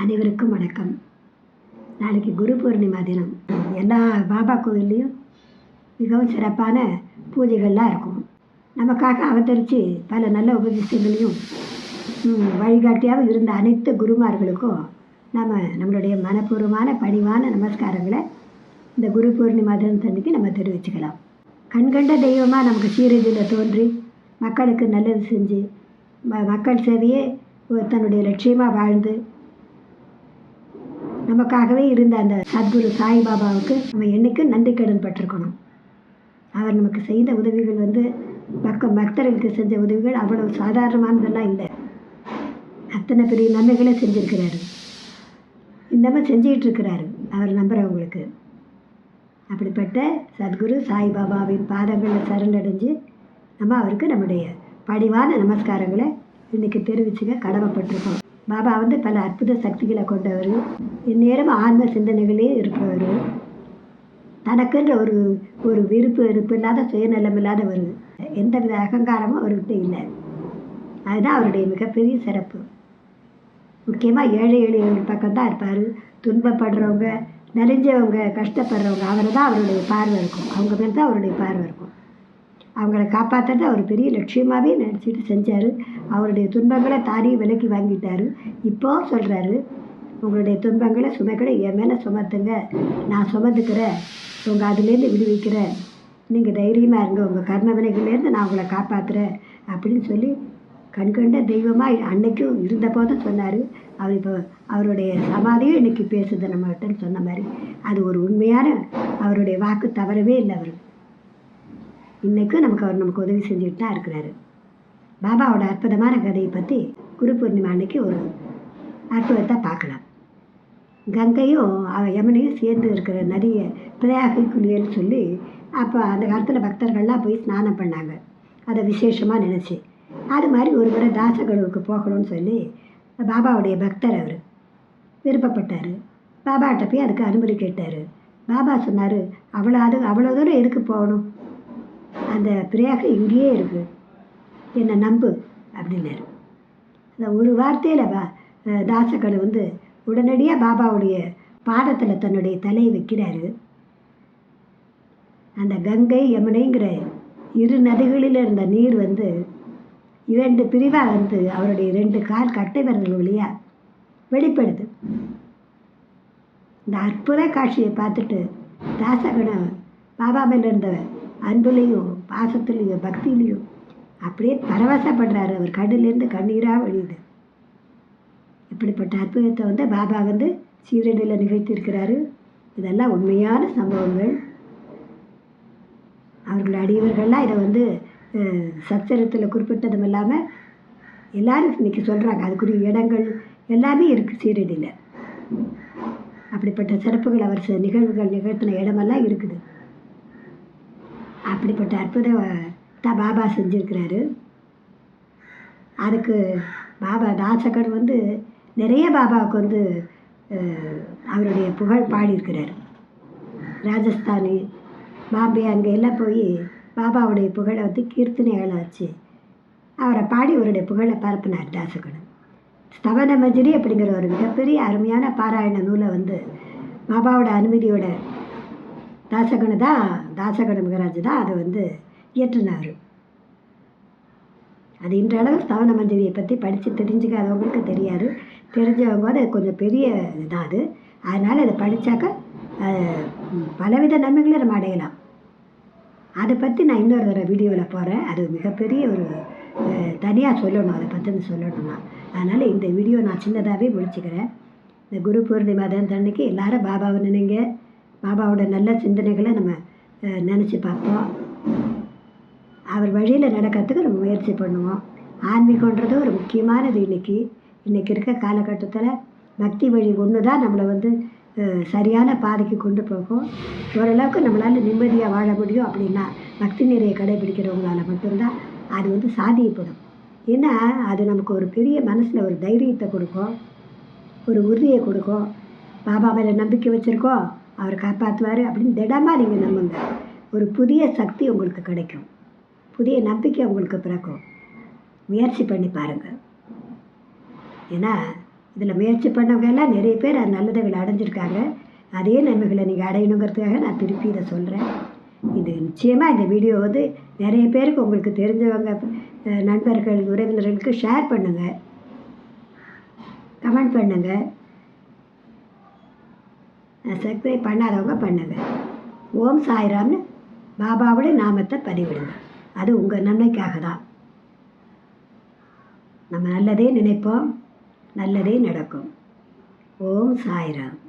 அனைவருக்கும் வணக்கம். நாளைக்கு குரு பூர்ணிமா தினம். எல்லா பாபா கோவில்லையும் மிகவும் சிறப்பான பூஜைகள்லாம் இருக்கும். நமக்காக அவதரித்து பல நல்ல உபதேசங்களையும் வழிகாட்டியாக இருந்த அனைத்து குருமார்களுக்கும் நம்ம நம்மளுடைய மனப்பூர்வமான பணிவான நமஸ்காரங்களை இந்த குரு பூர்ணிமா தினத்தன்னைக்கு நம்ம தெரிவிச்சுக்கலாம். கண்கண்ட தெய்வமாக நமக்கு சீரதியில் தோன்றி மக்களுக்கு நல்லது செஞ்சு ம மக்கள் சேவையே ஒரு தன்னுடைய லட்சியமாக வாழ்ந்து நமக்காகவே இருந்த அந்த சத்குரு சாய்பாபாவுக்கு நம்ம என்றைக்கும் நன்றி கடன் பட்டிருக்கணும். அவர் நமக்கு செய்த உதவிகள் வந்து பக்க பக்தர்களுக்கு செஞ்ச உதவிகள் அவ்வளவு சாதாரணமானதெல்லாம் இல்லை. அத்தனை பெரிய நன்மைகளை செஞ்சுருக்கிறாரு. இன்னமும் செஞ்சிகிட்டு இருக்கிறாரு அவர் நம்புகிறவங்களுக்கு அப்படிப்பட்ட சத்குரு சாய்பாபாவின் பாதங்களில் சரணடைஞ்சு நம்ம அவருக்கு நம்முடைய பணிவான நமஸ்காரங்களை இன்றைக்கி தெரிவிச்சுக்க கடமைப்பட்டிருக்கோம். பாபா வந்து பல அற்புத சக்திகளை கொண்டவர். இந்நேரம் ஆன்ம சிந்தனைகளே இருப்பவர் தனக்குன்ற ஒரு ஒரு விருப்பு வெறுப்பு இல்லாத சுயநலம் இல்லாத ஒரு எந்தவித அகங்காரமும் அவர்கிட்ட இல்லை. அதுதான் அவருடைய மிகப்பெரிய சிறப்பு. முக்கியமாக ஏழை எளியவர்கள் பக்கம் தான் இருப்பார். துன்பப்படுறவங்க நெறிஞ்சவங்க கஷ்டப்படுறவங்க அவரை தான் அவருடைய பார்வை இருக்கும். அவங்க மேல் தான் அவருடைய பார்வை இருக்கும். அவங்கள காப்பாற்றுறது அவர் பெரிய லட்சியமாகவே நினச்சிட்டு செஞ்சார். அவருடைய துன்பங்களை தானே விலைக்கு வாங்கிட்டார். இப்போ சொல்கிறாரு உங்களுடைய துன்பங்களை சுமைகளை என் மேலே சுமத்துங்க. நான் சுமந்துக்கிறேன். உங்கள் அதுலேருந்து விடுவிக்கிறேன். நீங்கள் தைரியமாக இருங்க. உங்கள் கர்ம வினைகள்லேருந்து நான் உங்களை காப்பாற்றுறேன் அப்படின்னு சொல்லி கண்கண்ட தெய்வமாக அன்னைக்கும் இருந்த போதும் சொன்னார். அவர் இப்போ அவருடைய சமாதியும் இன்னைக்கு பேசுது நம்மகிட்டன்னு சொன்ன மாதிரி. அது ஒரு உண்மையான அவருடைய வாக்கு தவறவே இல்லை அவர் இன்றைக்கும் நமக்கு அவர் நமக்கு உதவி செஞ்சுட்டு தான் இருக்கிறாரு. பாபாவோட அற்புதமான கதையை பற்றி குரு பூர்ணிமா அன்னைக்கு ஒரு அற்புதத்தை பார்க்கலாம். கங்கையும் அவள் யமுனையும் சேர்ந்து இருக்கிற நதியை பிரயாகை குளியல்னு சொல்லி அப்போ அந்த காலத்தில் பக்தர்கள்லாம் போய் ஸ்நானம் பண்ணாங்க. அதை விசேஷமாக நினச்சி. அது மாதிரி ஒரு முறை தாசகடவுக்கு போகணும்னு சொல்லி பாபாவுடைய பக்தர் அவர் விருப்பப்பட்டார். பாபாட்ட போய் அதுக்கு அனுமதி கேட்டார். பாபா சொன்னார் அவ்வளோ அது அவ்வளோ தூரம் எதுக்கு போகணும்? அந்த பிரயாகை இங்கேயே இருக்குது என்னை நம்பு அப்படின்னாரு. அந்த ஒரு வார்த்தையில் பா தாசகடு வந்து உடனடியாக பாபாவுடைய பாதத்தில் தன்னுடைய தலையை வைக்கிறாரு. அந்த கங்கை யமுனைங்கிற இரு நதிகளில் இருந்த நீர் வந்து இரண்டு பிரிவாக வந்து அவருடைய ரெண்டு கால் கட்டை விரல் வழியாக வெளிப்படுது. இந்த அற்புத காட்சியை பார்த்துட்டு தாசகணம் பாபா மேல இருந்த அன்புலேயும் பாசத்துலேயோ பக்தியிலையோ அப்படியே பரவசப்படுறாரு அவர். கண்ணிலேருந்து கண்ணீராக வழியுது இப்படிப்பட்ட அற்புதத்தை வந்து பாபா வந்து சீரடியில் நிகழ்த்தியிருக்கிறாரு. இதெல்லாம் உண்மையான சம்பவங்கள். அவர்கள் அடியவர்கள்லாம் இதை வந்து சச்சரத்தில் சச்சரித்தில் குறிப்பிட்டதும் இல்லாமல் எல்லாரும் இன்னைக்கு சொல்கிறாங்க அதுக்குரிய இடங்கள் எல்லாமே இருக்குது சீரடியில். அப்படிப்பட்ட சிறப்புகள் அவர் நிகழ்வுகள் நிகழ்த்தின இடமெல்லாம் இருக்குது. அப்படிப்பட்ட அற்புதத்தை பாபா செஞ்சுருக்கிறாரு. அதுக்கு பாபா தாசகர் வந்து நிறைய பாபாவுக்கு வந்து அவருடைய புகழ் பாடியிருக்கிறார். ராஜஸ்தானி பாம்பே அங்கே எல்லாம் போய் பாபாவுடைய புகழை வந்து கீர்த்தனைகளை வச்சு அவரை பாடி அவருடைய புகழை பரப்பினார் தாசகன் ஸ்தவன மஜ்ரி அப்படிங்கிற ஒரு மிகப்பெரிய அருமையான பாராயண நூலை வந்து பாபாவோட அனுமதியோட தாசகணு தான் தாசகணு மகராஜ் தான் அதை வந்து இயற்றினார். அது இன்றளவு ஸ்தவன மஞ்சரியை பற்றி படித்து தெரிஞ்சுக்காதவங்களுக்கு தெரியாது. தெரிஞ்சவங்க அது கொஞ்சம் பெரிய இதுதான் அது. அதனால் அதை படித்தாக்க பலவித நன்மைகளை நம்ம அடையலாம். அதை பற்றி நான் இன்னொரு தடவை வீடியோவில் போகிறேன் அது மிகப்பெரிய ஒரு தனியாக சொல்லணும். அதை பற்றி சொல்லணும்னா. அதனால் இந்த வீடியோ நான் சின்னதாகவே முடிச்சுக்கிறேன். இந்த குரு பூர்ணிமா தினத்தன்னைக்கு எல்லாரும் பாபாவை நினைங்க. பாபாவோட நல்ல சிந்தனைகளை நம்ம நினச்சி பார்ப்போம். அவர் வழியில் நடக்கிறதுக்கு நம்ம முயற்சி பண்ணுவோம். ஆன்மீகன்றது ஒரு முக்கியமானது இன்னைக்கு. இன்றைக்கி இருக்க காலகட்டத்தில் பக்தி வழி ஒன்று தான் நம்மளை வந்து சரியான பாதைக்கு கொண்டு போகும். ஓரளவுக்கு நம்மளால் நிம்மதியாக வாழ முடியும் அப்படின்னா பக்தி நிறைய கடைபிடிக்கிறவங்களால் மட்டும்தான் அது வந்து சாதியப்படும் ஏன்னா அது நமக்கு ஒரு பெரிய மனசில் ஒரு தைரியத்தை கொடுக்கும். ஒரு உறுதியை கொடுக்கும். பாபா மேலே நம்பிக்கை வச்சுருக்கோம். அவர் காப்பாற்றுவார் அப்படின்னு திடமாக நீங்கள் நம்புங்க. ஒரு புதிய சக்தி உங்களுக்கு கிடைக்கும். புதிய நம்பிக்கை உங்களுக்கு பிறக்கும். முயற்சி பண்ணி பாருங்கள் ஏன்னா இதில் முயற்சி பண்ணவங்க எல்லாம் நிறைய பேர் அது நல்லதுகளை அடைஞ்சிருக்காங்க. அதே நன்மைகளை நீங்கள் அடையணுங்கிறதுக்காக நான் திருப்பி இதை சொல்கிறேன் இது நிச்சயமாக இந்த வீடியோ வந்து நிறைய பேருக்கு உங்களுக்கு தெரிஞ்சவங்க நண்பர்கள் உறவினர்களுக்கு ஷேர் பண்ணுங்கள் கமெண்ட் பண்ணுங்கள் சப்ஸ்கிரைப் பண்ணாதவங்க பண்ணுங்கள் ஓம் சாய்ராம்னு பாபாவோட நாமத்தை பதிவிடுங்க. அது உங்கள் நன்மைக்காக தான் நம்ம நல்லதே நினைப்போம் நல்லதே நடக்கும். ஓம் சாய்ராம்.